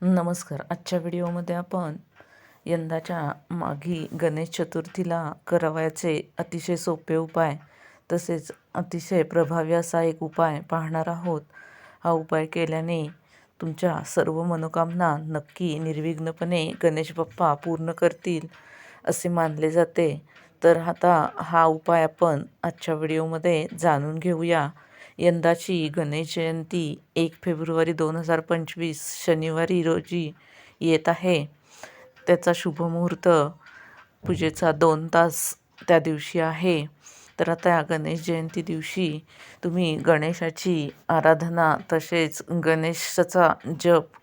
नमस्कार. आजच्या व्हिडिओमध्ये आपण यंदाच्या माघी गणेश चतुर्थीला करावयाचे अतिशय सोपे उपाय तसेच अतिशय प्रभावी असा एक उपाय पाहणार आहोत. हा उपाय केल्याने तुमच्या सर्व मनोकामना नक्की निर्विघ्नपणे गणेश बाप्पा पूर्ण करतील असे मानले जाते. तर आता हा उपाय आपण आजच्या व्हिडिओमध्ये जाणून घेऊया. यंदाची गणेश जयंती एक फेब्रुवारी दोन हजार पंचवीस शनिवारी रोजी येत आहे. त्याचा शुभमुहूर्त पूजेचा दोन तास त्या दिवशी आहे. तर आता या गणेश जयंती दिवशी तुम्ही गणेशाची आराधना तसेच गणेशाचा जप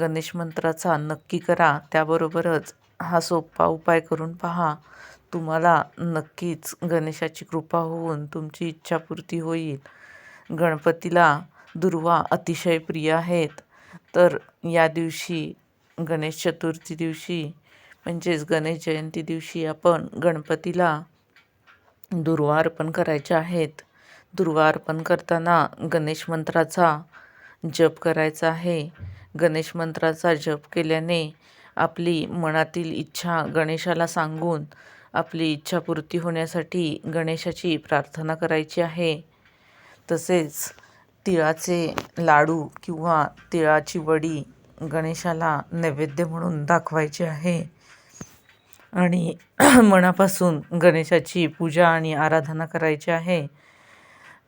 गणेश मंत्राचा नक्की करा. त्याबरोबरच हा सोपा उपाय करून पहा. तुम्हाला नक्कीच गणेशाची कृपा होऊन तुमची इच्छापूर्ती होईल. गणपतीला दुर्वा अतिशय प्रिय आहेत. तर या दिवशी गणेश चतुर्थी दिवशी म्हणजेच गणेश जयंती दिवशी आपण गणपतीला दुर्वा अर्पण करायचे आहेत. दुर्वा अर्पण करताना गणेश मंत्राचा जप करायचा आहे. गणेश मंत्राचा जप केल्याने आपली मनातील इच्छा गणेशाला सांगून आपली इच्छापूर्ती होण्यासाठी गणेशाची प्रार्थना करायची आहे. तसेच तिळाचे लाडू किंवा तिळाची वडी गणेशाला नैवेद्य म्हणून दाखवायची आहे. आणि मनापासून गणेशाची पूजा आणि आराधना करायची आहे.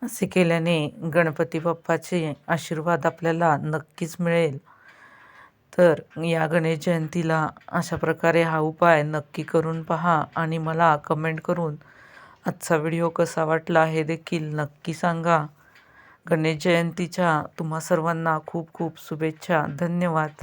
असे केल्याने गणपती बाप्पाचे आशीर्वाद आपल्याला नक्कीच मिळेल. तर या गणेश जयंतीला अशा प्रकारे हा उपाय नक्की करून पहा आणि मला कमेंट करून आजचा व्हिडिओ कसा वाटला हे देखील नक्की सांगा. गणेश जयंतीच्या तुम्हा सर्वांना खूप खूप शुभेच्छा. धन्यवाद.